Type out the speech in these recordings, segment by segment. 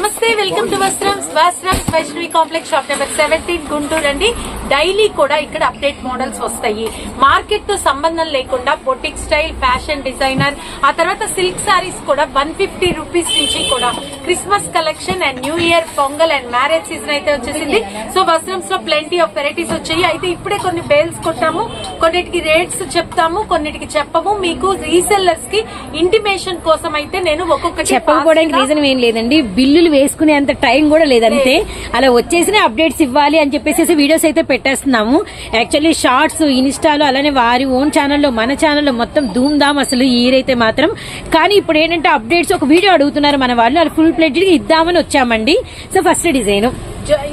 నమస్తే welcome to Vastram. Vastram Vaishnavi complex shop number seventeen Guntur అండి. Daily కూడా ఇక్కడ అప్డేట్ మోడల్స్ వస్తాయి. మార్కెట్తో సంబంధం లేకుండా బొటిక్ స్టైల్ ఫ్యాషన్ డిజైనర్ ఆ తర్వాత సిల్క్ సారీస్ కూడా వన్ fifty రూపీస్ నుంచి కూడా Christmas collection and new year Pongal and marriage season అయితే వచ్చేసింది. సో వస్త్రమ్స్లో ప్లెంటీ ఆఫ్ వెరైటీస్ వచ్చాయి. అయితే ఇప్పుడే కొన్ని బేల్స్ కొట్టాము. కొన్నిటికి రేట్స్ చెప్తాము కొన్నిటికి చెప్పము. మీకు రీసెల్లర్స్కి ఇంటిమేషన్ కోసం అయితే నేను ఒక్కొక్కటి చెప్పకపోవడానికి రీజన్ ఏం లేదండి. బిల్లులు వేసుకునే అంత టైం కూడా లేదంతే. అలా వచ్చేసిన అప్డేట్స్ ఇవ్వాలి అని చెప్పేసి వీడియోస్ అయితే పెట్టేస్తున్నాము. యాక్చువల్లీ షార్ట్స్ ఇన్స్టాలో అలానే వారి ఓన్ ఛానల్లో మన ఛానల్లో మొత్తం ధూమ్ ధామ్ అసలు ఈ year అయితే మాత్రం. కానీ ఇప్పుడు ఏంటంటే అప్డేట్స్ ఒక వీడియో అడుగుతున్నారు మన వాళ్ళు అది ఫుల్ ప్లేట్ ఇద్దామని వచ్చామండి. సో ఫస్ట్ డిజైన్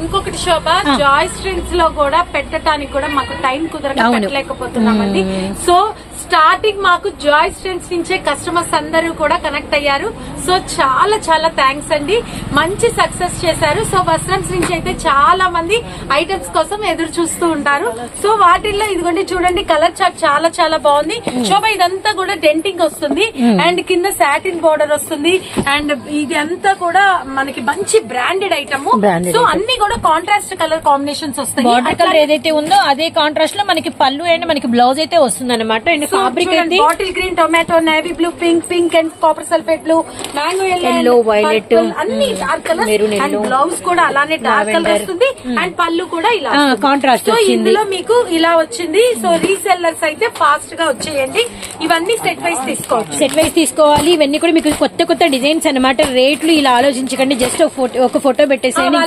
ఇంకొకటి శోభ జాయ్ స్ట్రింగ్స్లో కూడా పెట్టడానికి కూడా మాకు టైం కుదరక. పెట్టలేకపోతున్నామండి. సో స్టార్టింగ్ మాకు జాయ్ స్ట్రింగ్స్ నుంచే కస్టమర్స్ అందరూ కూడా కనెక్ట్ అయ్యారు. సో చాలా చాలా థ్యాంక్స్ అండి. మంచి సక్సెస్ చేశారు. సో వస్త్రమ్స్ నుంచి అయితే చాలా మంది ఐటమ్స్ కోసం ఎదురు చూస్తూ ఉంటారు. సో వాటిల్లో ఇదిగోండి చూడండి కలర్ చార్ట్ చాలా చాలా బాగుంది. శోభ ఇదంతా కూడా డెంటింగ్ వస్తుంది. అండ్ కింద సాటిన్ బోర్డర్ వస్తుంది. అండ్ ఇది అంతా కూడా మనకి మంచి బ్రాండెడ్ ఐటమ్ సో అన్ని కూడా కాంట్రాస్ట్ కలర్ కాంబినేషన్స్ వస్తాయి. బార్డర్ కలర్ ఏదైతే ఉందో అదే కాంట్రాస్ట్లో మనకి పళ్ళు అండ్ మనకి బ్లౌజ్ అయితే వస్తుంది అనమాట and fabric bottle green tomato navy blue pink pink and copper sulphate blue mango violet, అన్ని డార్క్ కలర్ అండ్ బ్లౌజ్ కూడా అలానే డార్క్ కలర్. వస్తుంది. అండ్ పళ్ళు కూడా ఇలా వస్తుంది. contrast so. ఇందులో మీకు ఇలా వచ్చింది. సో రీసెల్లర్స్ అయితే ఫాస్ట్గా వచ్చేయండి. ఇవన్నీ సెట్ వైస్ తీసుకోవచ్చు. సెట్ వైస్ తీసుకోవాలి. ఇవన్నీ కూడా మీకు కొత్త కొత్త డిజైన్స్ అన్నమాట. రేట్లు ఇలా ఆలోచించకండి. జస్ట్ ఒక ఫోటో ఒక ఫోటో పెట్టేసేయండి.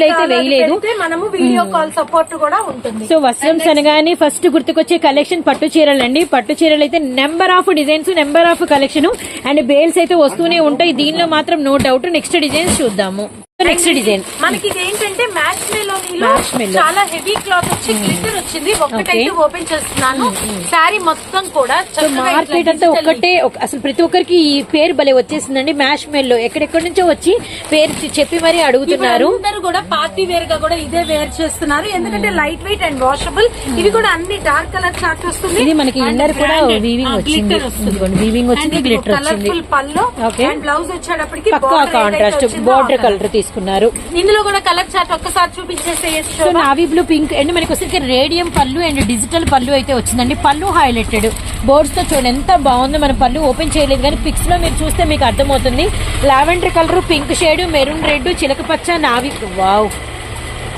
బిల్లులు అయితే వేయలేదు. మనము వీడియో కాల్ సపోర్ట్ కూడా ఉంటుంది. సో వస్త్రంస్ అనగానే ఫస్ట్ గుర్తుకొచ్చే కలెక్షన్ పట్టు చీరలు అండి పట్టు చీరలు అయితే number of designs number of collection and bales అయితే వస్తూనే ఉంటాయి. దీనిలో మాత్రం నో డౌట్. నెక్స్ట్ డిజైన్స్ చూద్దాము. నెక్స్ట్ డిజైన్ మనకి ఇది ఏంటంటే మ్యాచ్ మెలోనీలో. చాలా హెవీ క్లాత్ వచ్చి గ్లిటర్ వచ్చింది. ఒక్కటైతే ఓపెన్ చేస్తున్నాను. శారీ మొత్తం కూడా మార్కెట్ అంతా digital. ఒక్కటే ఒక- అసలు ప్రతి ఒక్కరికి ఈ పేరు భలే వచ్చేసిందండి మ్యాష్ మెల్లో. ఎక్కడెక్కడి నుంచో వచ్చి పేరు చెప్పి మరీ అడుగుతున్నారు. అందరూ కూడా పార్టీ వేర్గా కూడా ఇదే వేర్ చేస్తున్నారు. ఎందుకంటే లైట్ వెయిట్ అండ్ వాషబుల్ ఇవి కూడా అన్ని డార్క్ కలర్ చార్ట్ వస్తుంది. ఇది మనకి ఇన్నర్ కూడా వీవింగ్ వచ్చింది. వీవింగ్ వచ్చింది గ్లిటర్ వచ్చింది. Colourful Okay. అండ్ బ్లౌజ్ వచ్చేటప్పటికి కాంట్రాస్ట్ బార్డర్ కలర్ తీసుకున్నారు. ఇందులో కూడా కలర్ చార్ట్ ఒక్కసారి చూపించేసేయచ్చు నావీ బ్లూ పింక్ అండ్ మనకి వచ్చేసరికి రేడియం పళ్ళు అండ్ డిజిటల్ పళ్ళు అయితే వచ్చిందండి. పళ్ళు హైలైటెడ్ బోర్డ్స్తో చూడండి ఎంత బాగుందో మన పళ్ళు ఓపెన్ చేయలేదు కానీ పిక్స్లో మీరు చూస్తే మీకు అర్థమవుతుంది. Lavender colour pink shade maroon red చిలక పచ్చ నావీ వావ్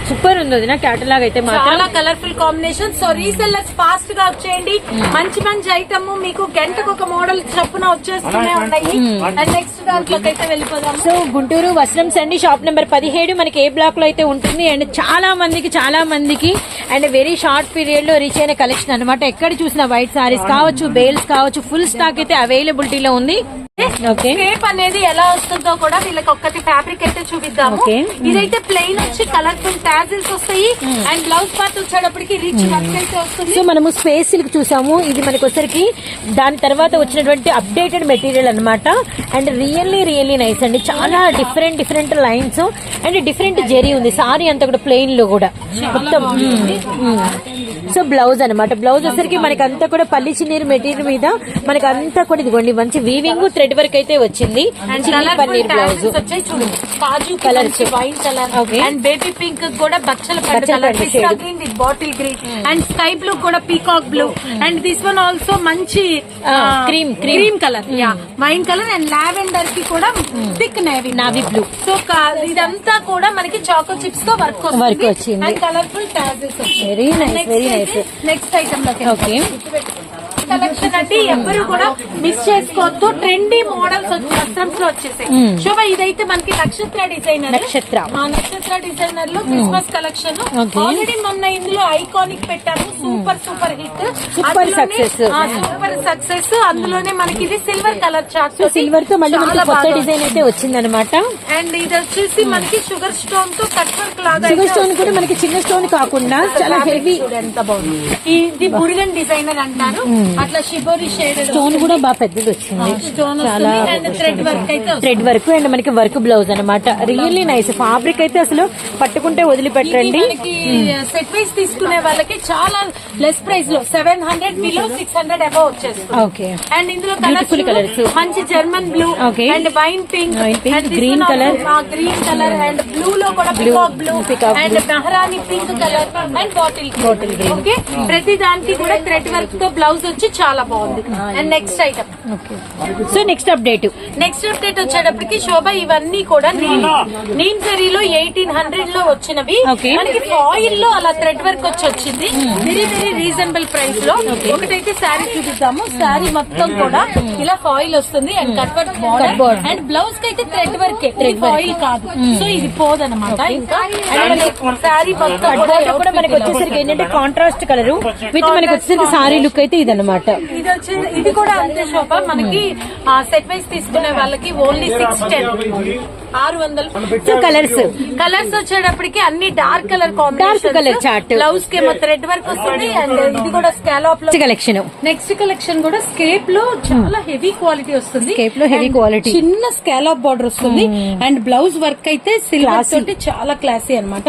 సూపర్ ఉంది అది నా క్యాటలాగ్ అయితే చాలా కలర్ఫుల్ కాంబినేషన్ సో రీసెల్లర్స్ ఫాస్ట్గా వచ్చేయండి. మంచి మంచి ఐటమ్ మీకు గంటకు ఒక మోడల్ చప్పున వచ్చేస్తూనే ఉన్నాయి. అండ్ నెక్స్ట్ దాంట్లోకి అయితే వెళ్ళిపోదాం సో గుంటూరు వస్త్రంస్ అండి షాప్ నెంబర్ పదిహేడు మనకి ఏ బ్లాక్లో అయితే ఉంటుంది? అండ్ చాలా మందికి చాలా మందికి అండ్ వెరీ షార్ట్ పీరియడ్లో రీచ్ అయిన కలెక్షన్ అనమాట ఎక్కడ చూసిన వైట్ సారీస్ కావచ్చు బేల్స్ కావచ్చు ఫుల్ స్టాక్ అయితే అవైలబిలిటీలో ఉంది. ఓకే స్కేప్ అనేది ఎలా వస్తుందో కూడా వీళ్ళకి ఒక్కటి ఫ్యాబ్రిక్ అయితే చూపిద్దాము. Okay. ఇదైతే ప్లెయిన్ వచ్చి కలర్ఫుల్ టాజిల్స్ వస్తాయి. అండ్ బ్లౌజ్ పార్ట్ వచ్చేటప్పటికి రిచ్ వర్క్ అయితే వస్తుంది. సో మనము స్పేస్ సిల్క్ చూసాము. ఇది మనకి వచ్చరికి దాని తర్వాత వచ్చినటువంటి అప్డేటెడ్ మెటీరియల్ అన్నమాట. అండ్ రియల్లీ రియల్లీ నైస్ అండి. చాలా different different lines and different zari ఉంది. సారీ అంతా కూడా ప్లెయిన్లో కూడా. మొత్తం. సో బ్లౌజ్ అన్నమాట. బ్లౌజ్ వచ్చరికి మనకి అంతా కూడా పల్లి చిన్నీరు మెటీరియల్ మీద మనకి అంతా కూడా ఇదిగోండి మంచి వీవింగ్ థ్రెడ్ వర్క్ అయితే వచ్చింది. Paneer blouse kaju. Colour wine colour Okay. And baby pink కూడా బచ్చల పండు bottle green and sky blue కూడా peacock blue and this one also మంచి cream. క్రీమ్ కలర్ యా వైన్ కలర్ అండ్ లావెండర్కి కూడా thick navy navy blue so ఇదంతా కూడా మనకి చాకో చిప్స్తో వర్క్ Work వచ్చింది. And colourful Very nice, very nice. Next ఐటమ్లోకి okay collection అంటే ఎవ్వరు కూడా మిస్ చేసుకోవద్దు. ట్రెండీ మోడల్స్ వస్త్రంస్లో వచ్చేసాయి. శోభ ఇదైతే మనకి నక్షత్ర డిజైనర్ నక్షత్ర. ఆ నక్షత్ర డిజైనర్లో క్రిస్మస్ కలెక్షన్. ఆల్రెడీ మొన్న ఇందులో ఐకానిక్ పెట్టాము. Super super hit Super success. Super success అందులోనే మనకి ఇది సిల్వర్ కలర్ చార్ట్ సిల్వర్తో మళ్ళీ మనకి కొత్త డిజైన్ అయితే వచ్చిందనమాట అండ్ ఇది వచ్చేసి మనకి షుగర్ స్టోన్తో కట్ వర్క్ లాగా షుగర్ స్టోన్ కూడా మనకి చిన్న స్టోన్ కాకుండా చాలా హెవీ ఎంత బాగుంది. ఇది బురిగన్ డిజైనర్ అంటారు. అట్లా షిబోరి షేడ్ స్టోన్ కూడా బాగా పెద్దది వచ్చింది. స్టోన్ చాలా అండ్ థ్రెడ్ వర్క్ అయితే. థ్రెడ్ వర్క్ అండ్ మనకి వర్క్ బ్లౌజ్ అన్నమాట. రియల్లీ నైస్ ఫ్యాబ్రిక్ అయితే అసలు పట్టుకుంటే వదిలిపెట్టండి సెట్ వైస్ తీసుకునే వాళ్ళకి చాలా లెస్ ప్రైస్లో seven hundred below six hundred above వచ్చేస్తుంది. ఓకే అండ్ ఇందులో Beautiful కలర్స్. మంచి German blue Okay. And wine pink pink, green colour. Green colour and blue లో కూడా peacock blue peacock and Maharani pink colour and bottle green. Okay ప్రతి దానికి కూడా thread వర్క్తో blouse వచ్చి చాలా బాగుంది. And next item so next update next update వచ్చేటప్పటికి శోభ ఇవన్నీ కూడా నీమ్. జరీలో ఎయిటీన్ హండ్రెడ్లో వచ్చినవి. మనకి ఫాయిల్లో అలా థ్రెడ్ వర్క్ వచ్చి వచ్చింది. వెరీ వెరీ రీజనబుల్ ప్రైస్లో. ఒకటైతే శారీ చూపిద్దాము. శారీ మొత్తం కూడా ఇలా ఫాయిల్ వస్తుంది. And cut work. Border and బ్లౌజ్కి అయితే థ్రెడ్ వర్క్. ఫాయిల్ కాదు. సో ఇది పోదన్నమాట. ఇంకా శారీ మొత్తం కూడా మనకి వచ్చేసరికి ఏంటంటే కాంట్రాస్ట్ కలర్ విత్ మనకి వచ్చేసరికి సారీ లుక్ అయితే ఇదన్నమాట. ఇది వచ్చేది ఇది కూడా అంతే శోభ. మనకి సెట్ వైస్ తీసుకునే వాళ్ళకి ఓన్లీ సిక్స్ టెన్ ఆరు వందలు సో కలర్స్ కలర్స్ వచ్చేటప్పటికి అన్ని dark colour Dark colour chart. బ్లౌజ్కి మొత్తం రెడ్ వర్క్ వస్తుంది అండ్ ఇది కూడా స్కాలప్ కలెక్షన్ నెక్స్ట్ కలెక్షన్ కూడా స్కేప్లో చాలా హెవీ క్వాలిటీ వస్తుంది. Scape లో And quality. చిన్న స్కాలప్ బార్డర్ వస్తుంది. అండ్ బ్లౌజ్ వర్క్ అయితే సిల్వర్. తోటి చాలా క్లాసీ అన్నమాట.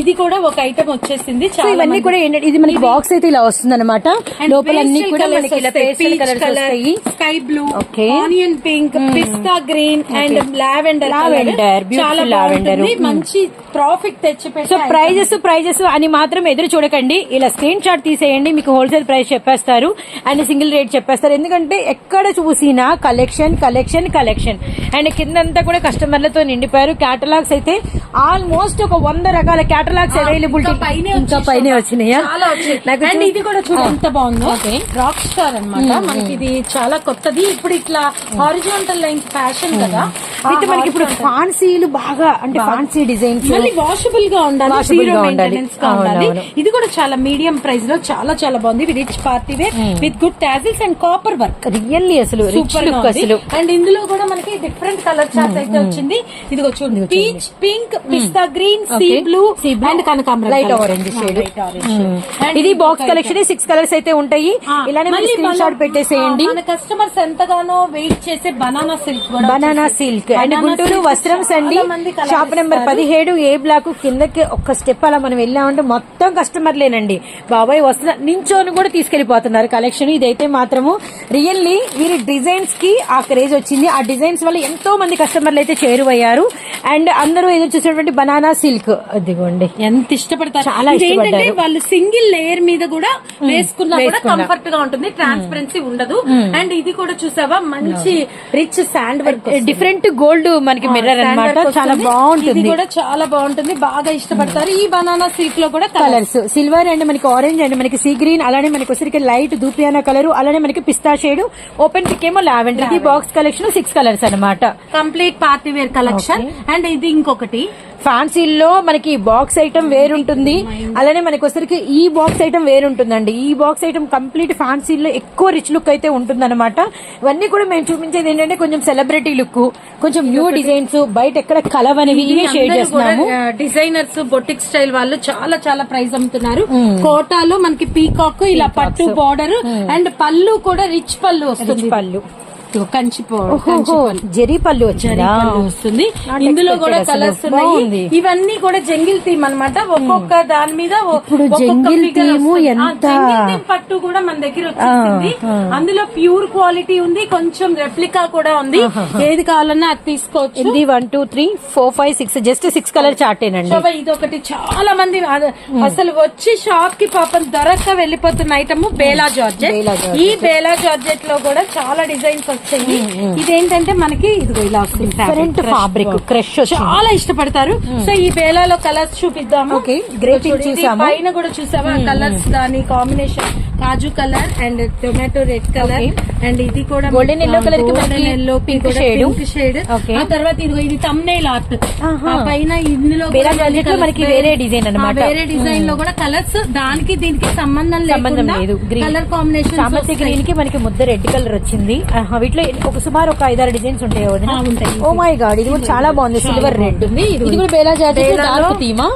ఇది కూడా ఒక ఐటమ్ వచ్చేసింది. ఇవన్నీ కూడా ఏంటంటే ఇది మనకి బాక్స్ అయితే ఇలా వస్తుంది అనమాట లోపల అన్ని కూడా sky blue. Onion pink pista green and lavender Lavender, beautiful lavender. మంచి ప్రాఫిట్ తెచ్చి సో ప్రైజెస్ ప్రైజెస్ అని మాత్రం ఎదురు చూడకండి. ఇలా స్క్రీన్ షాట్ తీసేయండి. మీకు హోల్సేల్ ప్రైస్ చెప్పేస్తారు. అండ్ సింగిల్ రేట్ చెప్పేస్తారు. ఎందుకంటే ఎక్కడ చూసినా కలెక్షన్ కలెక్షన్ కలెక్షన్ అండ్ కిందంతా కూడా కస్టమర్లతో నిండిపోయారు. కేటలాగ్స్ అయితే ఆల్మోస్ట్ ఒక వంద రకాల కేటలాగ్స్ అవైలబిలిటీ ఇంకా పైన వచ్చినాయా? చాలా నాకు ఇది కూడా చూడ ఆ. ఎంత బాగుందో. రాక్ స్టార్ అన్నమాట. మనకి ఇది చాలా కొత్తది. ఇప్పుడు ఇట్లా హారిజాంటల్ లైన్స్ ఫ్యాషన్ కదా. అయితే మనకి ఇప్పుడు ఫాన్సీలు బాగా అంటే ఫాన్సీ డిజైన్స్ మళ్ళీ వాషబుల్గా ఉండాలి జీరో. మెయింటెనెన్స్గా. ఇది కూడా చాలా మీడియం ప్రైస్లో చాలా చాలా బాగుంది. Rich party wear with good tassels and copper work really అసలు సూపర్ లుక్ అసలు. అండ్ ఇందులో కూడా మనకి డిఫరెంట్ కలర్ చార్ట్ అయితే వచ్చింది. ఇదిగో చూడండి. Peach pink pista green sea. Blue and కనకాంబరం light colour. orange ఆ, shade. light orange shade. And ఇది బాక్స్. కలెక్షన్ సిక్స్ కలర్స్ అయితే ఉంటాయి. ఆ, ఇలానే మళ్ళీ స్క్రీన్ షాట్ పెట్టేసేయండి. మన కస్టమర్స్ ఎంతగానో వెయిట్ చేసే బనానా సిల్క్ బనానా వచ్చేసింది. సిల్క్ అండ్ గుంటూరు మంది colour షాప్ నెంబర్. పదిహేడు ఏ బ్లాక్ కిందకి ఒక్క స్టెప్ అలా మనం వెళ్ళామంటే మొత్తం కస్టమర్లేనండి. బాబాయ్ వస్తున్న నించోని కూడా తీసుకెళ్ళిపోతున్నారు కలెక్షన్. ఇదైతే మాత్రము రియల్లీ వీరి డిజైన్స్కి ఆ క్రేజ్ వచ్చింది ఆ డిజైన్స్ వల్ల ఎంతో మంది కస్టమర్లు అయితే చేరువయ్యారు. అండ్ అందరూ ఎదురు చూసినటువంటి బనానా సిల్క్. అదిగోండి. ఎంత ఇష్టపడతారు. చాలా ఇదేంటంటే ఇష్టపడ్డారు. వాళ్ళు సింగిల్ లేయర్ మీద కూడా వేసుకున్నా కూడా. కంఫర్ట్గా ఉంటుంది. ట్రాన్స్పరెన్సీ ఉండదు. అండ్ ఇది కూడా చూసావా? మంచి rich sand work different gold మనకి మిర్రర్ అన్నమాట. చాలా బాగుంటుంది. కూడా చాలా బాగుంటుంది. బాగా ఇష్టపడతారు. ఈ బనానా సిల్క్లో కూడా కలర్ కలర్స్ సిల్వర్ అండ్ మనకి ఆరెంజ్ అండ్ మనకి సీ గ్రీన్ అలానే మనకి వచ్చరికి లైట్ దూపియానా కలర్ అలానే మనకి పిస్తా షేడ్ ఓపెన్ పిక్ ఏమో లావెండర్ ఇది బాక్స్ కలెక్షన్ సిక్స్ కలర్స్ అన్నమాట. Complete party wear collection and ఇది ఇంకొకటి. ఫ్యాన్సీల్లో మనకి బాక్స్ ఐటమ్ వేరుంటుంది. అలానే మనకి వచ్చరికి ఈ బాక్స్ ఐటమ్ వేరుంటుందండి. ఈ బాక్స్ ఐటమ్ కంప్లీట్ ఫ్యాన్సీల్లో ఎక్కువ రిచ్ లుక్ అయితే ఉంటుందన్నమాట. ఇవన్నీ కూడా మేము చూపించేది ఏంటంటే కొంచెం సెలబ్రిటీ లుక్ కొంచెం న్యూ డిజైన్స్ బయట ఎక్కడ కలవనివి ఇవే షేడ్ చేస్తున్నాము. డిజైనర్స్ బొటిక్ స్టైల్ వాళ్ళు చాలా చాలా ప్రైస్ అమ్ముతున్నారు. కోటాలో మనకి పీకాక్ ఇలా పట్టు బార్డర్ అండ్ పళ్ళు కూడా రిచ్ పళ్ళు వస్తుంది. పళ్ళు. జరీ పళ్ళు వచ్చిందా? వస్తుంది. ఇందులో కూడా. కలర్స్ ఉన్నాయి. ఇవన్నీ కూడా జంగిల్ థీమ్ అన్నమాట. ఒక్కొక్క దాని మీద ఇప్పుడు జంగిల్. ఆ, ఎంత- థీమ్ పట్టు కూడా మన దగ్గర వచ్చేసింది. అందులో ప్యూర్ క్వాలిటీ ఉంది కొంచెం రెప్లికా కూడా ఉంది. ఏది కావాలన్నా అది తీసుకోవచ్చు. ఇది one two three four five six just six colour చార్టేనండి ఇది ఒకటి చాలా మంది అసలు వచ్చి షాప్కి పాపం దొరక్క వెళ్ళిపోతున్న ఐటమ్ బేలా జార్జెట్. బేలా జార్జెట్. ఈ బేలా జార్జెట్లో కూడా చాలా డిజైన్స్ వచ్చాయి. ఇదేంటంటే మనకి ఇదిగో ఇలా వస్తుంది డిఫరెంట్ ఫ్యాబ్రిక్ క్రష్ చాలా ఇష్టపడతారు. సో ఈ బేలాలో కలర్స్ చూపిద్దాము. ఇది. పైన కూడా చూసావా? కలర్స్ దాని combination kaju colour and tomato red colour and ఇది కూడా Golden yellow colour కి మనకి ఎల్లో. Pink shade Okay. ఆ తర్వాత ఇదిగో ఇది తమ్నేల్ ఆర్ట్ పైన ఇందులో మనకి వేరే అన్నమాట. ఆ, వేరే డిజైన్లో కూడా కలర్స్ దానికి దీనికి సంబంధం లేదు. కలర్ కాంబినేషన్ గ్రీన్కి మనకి ముద్ద రెడ్ కలర్ వచ్చింది. వీటిలో ఒక సుమారు ఒక ఐదారు డిజైన్స్ ఉంటాయి. ఓ మై గాడ్ ఇది కూడా చాలా బాగుంది సిల్వర్ రెడ్. ఇది కూడా బేలా డార్క్ థీమా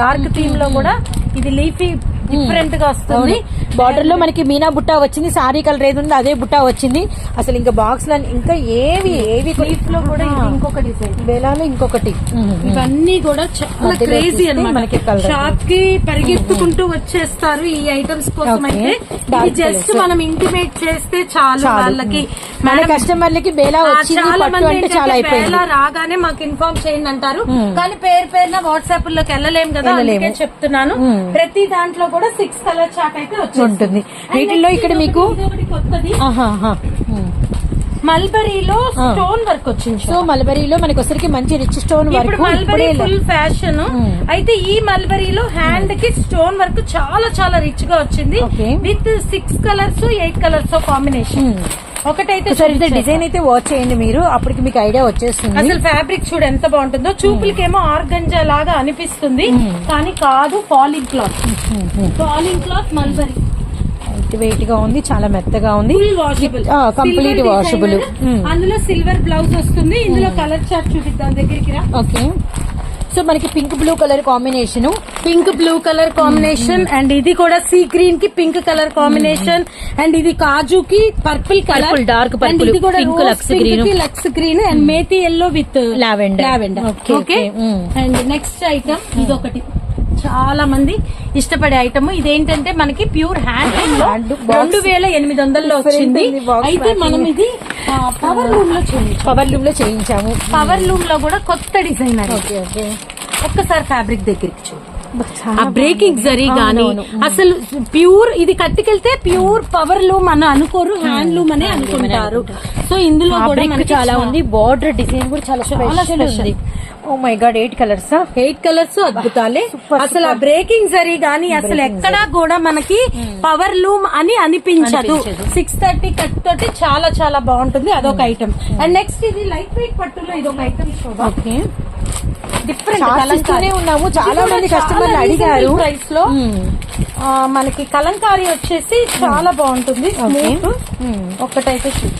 డార్క్ థీమ్లో కూడా ఇది లీఫీ డిఫరెంట్గా వస్తుంది. బార్డర్లో మనకి మీనా బుట్ట వచ్చింది సారీ కలర్ ఏది ఉందో అదే బుట్ట వచ్చింది అసలు ఇంకా బాక్స్లో ఇంకా ఏవి ఏవి లో కూడా ఇది ఇంకొక డిజైన్ బేలాలో ఇంకొకటి ఇవన్నీ కూడా చాలా క్రేజీ తీస్తే అన్నమాట మనకి. షాప్కి పరిగెత్తుకుంటూ వచ్చేస్తారు ఈ ఐటమ్స్ కోసం. అయితే జస్ట్. మనం ఇంటిమేట్ చేస్తే చాలు. వాళ్ళకి మన కస్టమర్లకి బేలా వచ్చింది పట్టు అంటే చాలా అయిపోయింది వేళ రాగానే మాకు ఇన్ఫార్మ్ చేయండి అంటారు. కానీ పేరు పేరున వాట్సాప్లోకి వెళ్ళలేం కదా వెళ్ళలేము. అందుకే చెప్తున్నాను. ప్రతి దాంట్లో కూడా సిక్స్ కలర్ చార్ట్ అయితే వచ్చేస్తుంది. ఉంటుంది. వీటిల్లో ఇక్కడ మీకు-. మల్బరీలో. స్టోన్ వర్క్ వచ్చింది సో మలబరీలో మనకి వచ్చరికి మంచి rich stone work mulberry full fashion. అయితే ఈ మల్బరీలో హ్యాండ్కి స్టోన్ వర్క్ చాలా చాలా రిచ్గా వచ్చింది. With six colours eight colours combination. ఒకటైతే చూపించేస్తా. డిజైన్ అయితే వాచ్ చేయండి మీరు. అప్పటికి మీకు ఐడియా వచ్చేస్తుంది. అసలు ఫ్యాబ్రిక్ చూడు ఎంత బాగుంటుందో. చూపులకేమో ఆర్గంజా లాగా అనిపిస్తుంది కానీ కాదు falling cloth falling cloth mulberry. Light వెయిట్గా ఉంది చాలా మెత్తగా ఉంది. కంప్లీట్ వాషబుల్ అందులో సిల్వర్ బ్లౌజ్ వస్తుంది ఇందులో కలర్ చార్ట్ చూపిద్దాం దగ్గరికి ఓకే. సో మనకి pink blue colour combination pink blue colour combination and ఇది కూడా సీ గ్రీన్కి పింక్ కలర్ కాంబినేషన్ అండ్ ఇది కాజు కి purple colour Purple, dark purple, and ఇది కూడా pink rose lux pink green. కి lux green and methi yellow with. Lavender Okay, okay. And next item ఇదొకటి. చాలా మంది ఇష్టపడే ఐటమ్. ఇదేంటంటే మనకి ప్యూర్ హ్యాండ్. రెండు వేల ఎనిమిది వందల్లో వచ్చింది. అయితే. మనం ఇది పవర్ లూమ్లో పవర్ లూమ్లో చేయించాము. పవర్ లూమ్లో కూడా కొత్త డిజైన్ అది. Okay okay. ఒక్కసారి ఫ్యాబ్రిక్ దగ్గరికి చూడు. ఆ బ్రేకింగ్ జరీ గానీ. అసలు ప్యూర్ ఇది కట్టుకెళ్తే ప్యూర్ పవర్ లూమ్ అని అనుకోరు హ్యాండ్ లూమ్ అనే అనుకుంటారు. సో ఇందులో కూడా చాలా ఉంది. బార్డర్ డిజైన్ కూడా చాలా స్పెషల్. ఉంది. ఓ my god eight colours eight colours అద్భుతాలే. అసలు ఆ. బ్రేకింగ్ జరీ గానీ అసలు ఎక్కడా కూడా మనకి పవర్ లూమ్ అని అనిపించదు. సిక్స్ థర్టీ కట్ తోటి చాలా చాలా బాగుంటుంది. అదొక ఐటమ్ అండ్ నెక్స్ట్ ఇది లైట్ వెయిట్ పట్టులో ఇది ఒక ఐటమ్ ఓకే డిఫరెంట్ ఉన్నాము. చాలా మంది కస్టమర్లు అడిగారు. ప్రైస్లో మనకి కలంకారీ వచ్చేసి చాలా బాగుంటుంది. ఒక్కటైతే చూడు.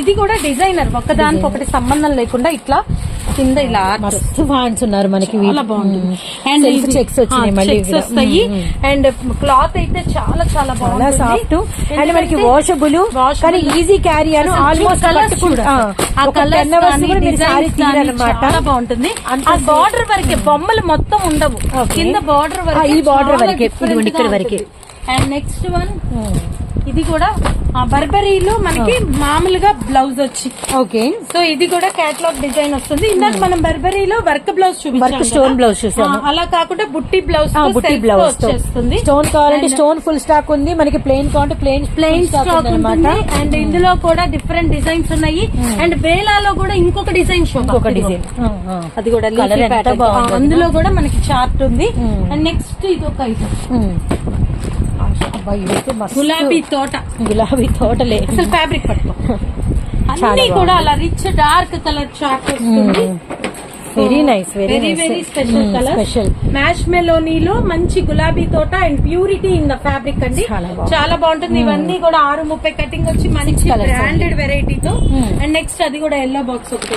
ఇది కూడా డిజైనర్ ఒకదానికి ఒకటి సంబంధం లేకుండా ఇట్లా కింద ఇలా మస్తు ఫ్యాన్స్ ఉన్నారు మనకి చాలా బాగుంటుంది. అండ్ చెక్స్ వచ్చినాయి చెక్స్ వస్తాయి. అండ్ క్లాత్ అయితే చాలా చాలా బాగుంటుంది. సాఫ్ట్ అండ్ మనకి వాషబుల్. కానీ ఈజీ క్యారీ అని ఆల్మోస్ట్ కూడా. చాలా బాగుంటుంది. ఆ బార్డర్ వరకే బొమ్మలు మొత్తం ఉండవు. కింద బార్డర్ వరకే ఈ చాలా వరకే. ఇక్కడ వరకే. అండ్ నెక్స్ట్ వన్ ఇది కూడా బర్బరీలో మనకి మామూలుగా బ్లౌజ్ వచ్చి. ఓకే. సో ఇది కూడా కేటలాగ్ డిజైన్ వస్తుంది. ఇందాక మనం బర్బరీలో వర్క్ బ్లౌజ్ stone కదా. blouse చూసాము. అలా కాకుండా బుట్టి బ్లౌజ్ బుట్టి బ్లౌజ్ వచ్చేస్తుంది. స్టోన్ కావాలంటే స్టోన్ ఫుల్ స్టాక్ ఉంది. మనకి ప్లెయిన్ కావాలంటే ప్లెయిన్ ప్లెయిన్ స్టాక్ అనమాట అండ్ ఇందులో కూడా డిఫరెంట్ డిజైన్స్ ఉన్నాయి. అండ్ బేలాలో కూడా ఇంకొక డిజైన్ షో ఇంకొక డిజైన్ అది కూడా అందులో కూడా మనకి చార్ట్ ఉంది. Hmm. అండ్ నెక్స్ట్ ఇది ఒక ఐటమ్ గులాబీ తోట. గులాబీ తోటలే. అసలు ఫ్యాబ్రిక్ పట్టుకో. అన్ని కూడా. అలా రిచ్ డార్క్ కలర్ వస్తుంది. Very nice very very special colour special mash మెలోనీలో మంచి గులాబీ తోట and purity in the fabric అండి. చాలా బాగుంటుంది. ఇవన్నీ కూడా ఆరు ముప్పై కటింగ్ వచ్చి మంచి బ్రాండెడ్ వెరైటీతో. అండ్ నెక్స్ట్ అది కూడా ఎల్లో బాక్స్ ఒకటి.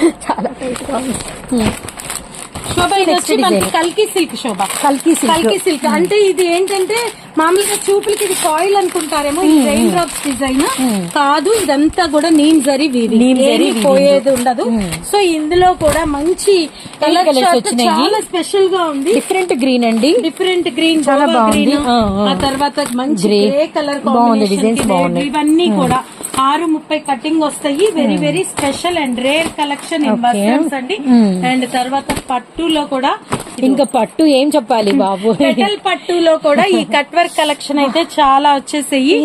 చాలా గా ఉంది. Hmm. శోభ ఇది Next వచ్చి మనకి design. కల్కి సిల్క్ శోభ కల్కి. కల్కి సిల్క్ అంటే ఇది ఏంటంటే మామూలుగా చూపులకి ఇది కాయిల్ అనుకుంటారేమో ఇది రెయిన్ డ్రాప్స్ డిజైన్ కాదు ఇదంతా కూడా నీమ్ జరీ. పోయేది ఉండదు సో ఇందులో కూడా మంచి కలర్. చాలా స్పెషల్గా ఉంది డిఫరెంట్ గ్రీన్ అండి డిఫరెంట్ గ్రీన్ చాలా బాగుంది. గ్రీన్ ఆ, ఆ. తర్వాత మంచి. గ్రే కలర్ బాగుంది, బాగున్నాయి. ఇవన్నీ కూడా ఆరు ముప్పై కటింగ్ వస్తాయి. Very very special and rare collection in. Vastrams అండి. Hmm. అండ్ తర్వాత పట్టులో కూడా ఇంకా పట్టు ఏం చెప్పాలి బాబు? పెటల్ పట్టులో కూడా ఈ కట్ వర్క్ కలెక్షన్ అయితే చాలా వచ్చేసాయి.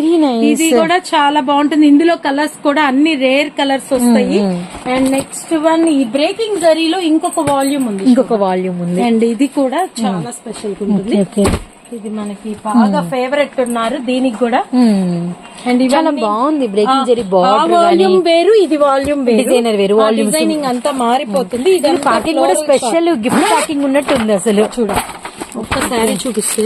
ఇది కూడా చాలా బాగుంటుంది. ఇందులో కలర్స్ కూడా అన్ని రేర్ కలర్స్ వస్తాయి. అండ్ నెక్స్ట్ వన్ ఈ బ్రేకింగ్ జరీలో ఇంకొక వాల్యూమ్ ఉంది ఇంకొక వాల్యూమ్ ఉంది. అండ్ ఇది కూడా చాలా స్పెషల్ ఉంటుంది. ఓకే ఇది మనకి బాగా ఫేవరెట్ ఉన్నారు. దీనికి కూడా. అండ్ చాలా బాగుంది బ్రేకింగ్ జరీ వాల్యూమ్ వేరు ఇది వాల్యూమ్ వేరు. Designer వేరు, volumes డిజైనింగ్ అంతా మారిపోతుంది. ఇది అంతా ప్యాకింగ్ కూడా స్పెషల్ గిఫ్ట్ ప్యాకింగ్ ఉన్నట్టు ఉంది అసలు. చూడ. ఒక్కసారి చూపిస్తే.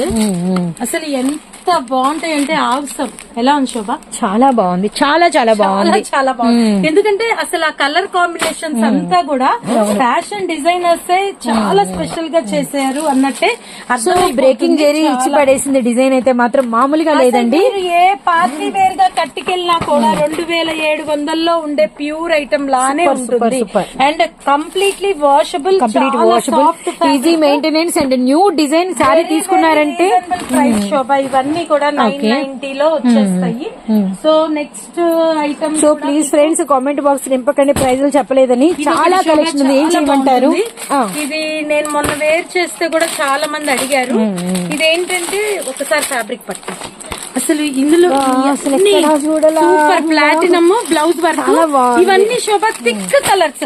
అసలు ఎంత బాగుంటాయి అంటే ఆవసం ఎలా ఉంది శోభ? చాలా బాగుంది. చాలా చాలా బాగుంది. చాలా బాగుంది. ఎందుకంటే అసలు ఆ కలర్ కాంబినేషన్స్ అంతా కూడా ఫ్యాషన్ డిజైనర్స్ చాలా స్పెషల్గా చేశారు అన్నట్టే సో అర్థమైపోతుంది. బ్రేకింగ్ జెరీ ఇచ్చి. పడేసింది డిజైన్ అయితే మాత్రం మామూలుగా అసలు లేదండి. ఏ పార్టీ వేర్గా కట్టుకెళ్ళినా కూడా రెండు వేల ఏడు వందల్లో ఉండే ప్యూర్ ఐటమ్ లానే ఉంటుంది. And completely washable complete washable easy maintenance and new design sari తీసుకున్నారంటే శోభ. ఇవన్నీ కూడా నైన్ Okay. నైన్టీలో వచ్చేస్తాయి. So next item so please friends comment box నింపకండి ప్రైజులు చెప్పలేదని. చాలా కలెక్షన్ ఉంది ఏం చేయమంటారు? ఇది నేను మొన్న వేర్ చేస్తే కూడా చాలా మంది అడిగారు. ఇదేంటంటే ఒకసారి ఫ్యాబ్రిక్ పట్టు. అసలు ఇందులో. Super platinum blouse work. ఇవన్నీ శోభ థిక్ కలర్స్.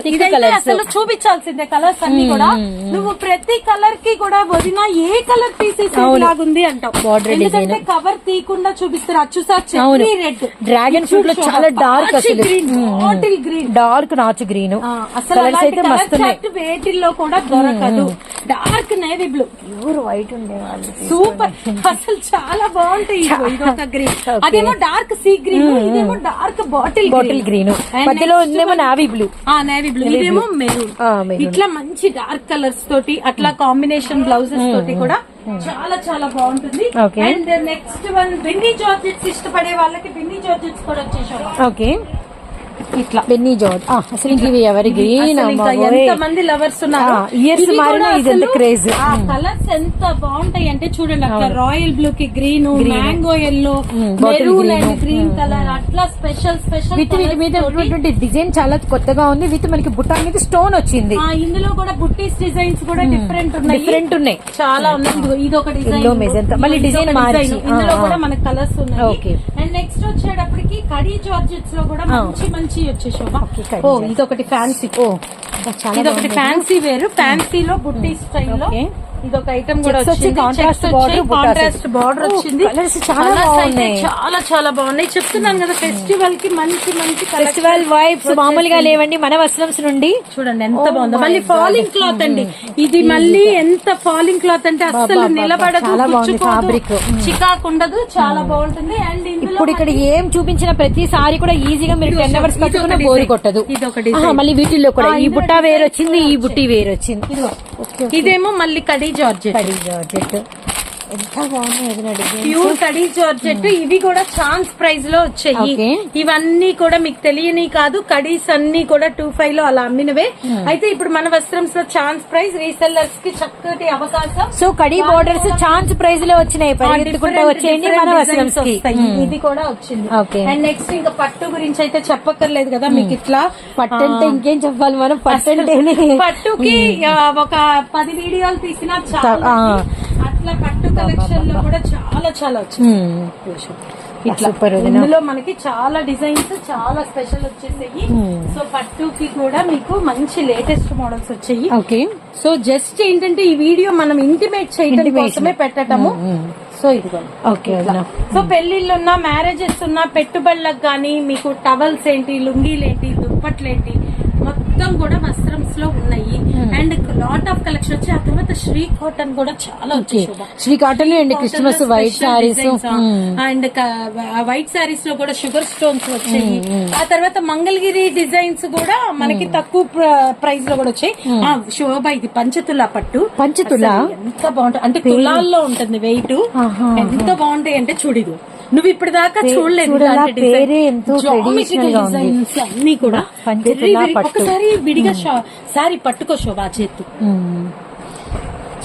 అసలు చూపించాల్సిందే కలర్స్ అన్ని కూడా. నువ్వు ప్రతి కలర్కి కూడా వదిన ఏ కలర్ తీసేసి లాగుంది అంటావు. ఎందుకంటే కవర్ తీయకుండా చూపిస్తారు. అచ్చు సార్ అవును. చెర్రీ రెడ్ డ్రాగన్ ఫ్రూట్లో చాలా డార్క్ అసలు. గ్రీన్ బాటిల్ గ్రీన్ డార్క్ నాచు గ్రీన్ అసలు అయితే చార్ట్ వేటిల్లో కూడా దొరకదు. Dark navy blue pure white ఉండేవాళ్ళు సూపర్ అసలు చాలా బాగుంటాయి గ్రీన్ అదేమో డార్క్ సీ గ్రీన్ ఇదేమో డార్క్ బాటిల్ బాటిల్ గ్రీన్ మధ్యలో ఉందేమో నావీ బ్లూ ఆ నేవీ బ్లూ ఇదేమో మెరూన్. ఇట్లా మంచి డార్క్ కలర్స్ తోటి అట్లా కాంబినేషన్ బ్లౌజెస్ తోటి కూడా చాలా చాలా బాగుంటుంది. And next one Binny georgettes ఇష్టపడే వాళ్ళకి బిన్నీ జార్జెట్స్ కూడా వచ్చేసాం ఓకే ఇట్లా. బెన్నీ జార్జ్ అసలు ఇవి ఎవరి గ్రీన్ ఎంత మంది లవర్స్ ఉన్నారు? మారినా ఇది ఎంత craze. ఆ కలర్స్ ఎంత బాగుంటాయి అంటే చూడండి అట్లా రాయల్ బ్లూ కి green mango yellow maroon. And green colour అట్లా స్పెషల్ స్పెషల్ విత్ వీటి మీద ఉన్నటువంటి డిజైన్ చాలా కొత్తగా ఉంది. విత్ మనకి బుట్ట మీద స్టోన్ వచ్చింది. ఇందులో కూడా బుట్టీస్ డిజైన్స్ కూడా డిఫరెంట్ ఉన్నాయి. డిఫరెంట్ ఉన్నాయి. చాలా ఉన్నాయి. ఇది ఒక డిజైన్. మళ్ళీ మార్చి. ఇందులో కూడా. మనకి కలర్స్ ఉన్నాయి. అండ్ నెక్స్ట్ వచ్చేటప్పటికి కడీ జార్జెట్స్లో కూడా మంచి మంచి వచ్చేసావా ఓ. ఇదొకటి ఫ్యాన్సీ ఓ చాలా ఇది ఒకటి ఫ్యాన్సీ వేరు ఫ్యాన్సీలో బుట్టి స్టైల్లో. ఇది ఒక ఐటమ్ కూడా వచ్చింది. కాంట్రాస్ట్ బార్డర్ వచ్చింది. చాలా బాగున్నాయి. చాలా చాలా బాగున్నాయి. చెప్తున్నాను కదా ఫెస్టివల్కి మంచి మంచి ఫెస్టివల్ వైబ్స్ మామూలుగా లేవండి మన వస్త్రమ్స్ నుండి. చూడండి ఎంత Oh బాగుందో. మళ్ళీ. ఫాలింగ్ క్లాత్ అండి. ఇది మళ్ళీ ఎంత ఫాలింగ్ క్లాత్ అంటే అస్సలు నిలబడదు చాలా బాగుంది గుచ్చుకోదు, fabric. చికాకు ఉండదు చాలా బాగుంటుంది. అండ్ ఇప్పుడు ఇక్కడ ఏం చూపించిన ప్రతి సారీ కూడా ఈజీగా మీరు టెన్ అవర్స్ design. బోరు కొట్టదు మళ్ళీ వీటిల్లో కూడా. ఈ బుట్ట వేరు designs వచ్చింది ఈ బుట్టి వేరు వచ్చింది. ఇదిగో. ఇదేమో మళ్ళీ కడీ జార్జెట్. కడీ జార్జెట్. ఎంత డిజైన్ ప్యూర్ కడీ జార్జెట్ ఇవి కూడా ఛాన్స్ ప్రైస్లో వచ్చాయి. ఇవన్నీ కూడా మీకు తెలియని కాదు కడీస్ అన్ని కూడా టూ ఫైవ్లో అలా అమ్మినవే. అయితే ఇప్పుడు మన వస్త్రంస్లో ఛాన్స్ ప్రైస్ రీసెల్లర్స్కి చక్కటి అవకాశం. సో కడీ బోర్డర్స్ ఛాన్స్ ప్రైజ్లో వచ్చినాయి. వచ్చేయండి మన వస్త్రంస్ వస్తాయి. ఇది కూడా వచ్చింది. అండ్ నెక్స్ట్ ఇంకా పట్టు గురించి అయితే చెప్పక్కర్లేదు కదా మీకు ఇట్లా. పట్టంటే ఇంకేం చెప్పాలి మనం? పట్టంటే పట్టుకి ఒక పది వీడియోలు తీసినా చాలా ఆ. అట్లా పట్టు కలెక్షన్లో కూడా చాలా చాలా వచ్చింది. ఇట్లా ఇందులో మనకి చాలా డిజైన్స్ చాలా స్పెషల్ వచ్చేసాయి. సో పట్టుకి కూడా మీకు మంచి లేటెస్ట్ మోడల్స్ వచ్చాయి. ఓకే. సో జస్ట్ ఏంటంటే ఈ వీడియో మనం ఇంటిమేట్ చేయడం. కోసమే పెట్టటము. సో ఇదిగో. ఓకే సో పెళ్ళిళ్ళు ఉన్నా మ్యారేజెస్ ఉన్నా పెట్టుబడులకు గానీ మీకు టవల్స్ ఏంటి లుంగీలు ఏంటి దుప్పట్లు ఏంటి మొత్తం కూడా వస్త్రంస్లో ఉన్నాయి. అండ్ లాట్ ఆఫ్ కలెక్షన్ వచ్చి ఆ తర్వాత శ్రీ కాటన్ కూడా చాలా వచ్చాయి. శ్రీ కాటన్ అండి Christmas white saris and white సారీస్లో కూడా షుగర్ స్టోన్స్ వచ్చాయి. ఆ తర్వాత మంగళగిరి డిజైన్స్ కూడా మనకి తక్కువ ప్రైస్లో కూడా వచ్చాయి. శోభ ఇది పంచతుల పట్టు. పంచతుల? ఎంత బాగుంటుంది అంటే తులాల్లో ఉంటుంది వెయిట్. ఎంత బాగుంటాయి అంటే చూడిదు నువ్వు ఇప్పుడు దాకా చూడలేదు అన్ని కూడా. ఒకసారి విడిగా సారీ పట్టుకో శోభా చేతి మ్మ్.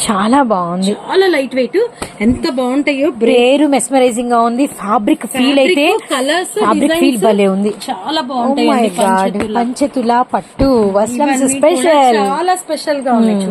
చాలా బాగుంది. చాలా లైట్ వెయిట్ ఎంత బాగుంటాయో పేరు మెస్మరైజింగ్గా ఉంది. ఫ్యాబ్రిక్ ఫీల్ అయితే కలర్స్ ఫ్యాబ్రిక్ ఫీల్ భలే ఉంది. చాలా Oh బాగుంటాయి. పంచతుల. పట్టు వస్త్రమ్స్ స్పెషల్ చాలా స్పెషల్గా ఉన్నాయి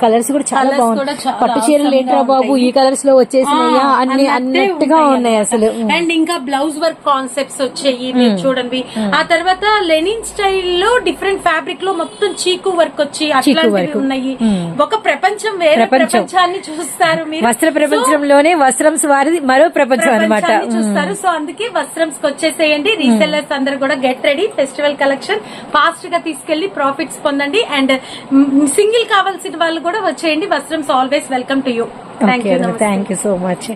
కలర్స్ కూడా చాలా బాగుంది. పట్టు చీరలు ఏంట్రా బాబు? ఈ. కలర్స్లో వచ్చేసినాయా? అన్ని అన్నట్టుగా ఉన్నాయి అసలు. అండ్ ఇంకా బ్లౌజ్ వర్క్ కాన్సెప్ట్స్ వచ్చాయి మీరు చూడండి. ఆ తర్వాత లెనిన్ స్టైల్లో డిఫరెంట్ ఫ్యాబ్రిక్లో మొత్తం చీకు వర్క్ వచ్చి అట్లాంటివి. ఉన్నాయి. ఒక ప్రపంచం వేరే ప్రపంచం. చూస్తారు వస్త్ర ప్రపంచంలోనే వస్త్రం వారిది మరో ప్రపంచం అనమాట చూస్తారు. సో అందుకే వస్త్రంస్ వచ్చేసేయండి. రీసెల్లర్స్ అందరు కూడా గెట్ రెడీ. ఫెస్టివల్ కలెక్షన్ ఫాస్ట్గా తీసుకెళ్ళి ప్రాఫిట్స్ పొందండి. అండ్ సింగిల్ కావాల్సిన వాళ్ళు కూడా వచ్చేయండి. Vastrams always welcome to you. Thank you thank you so much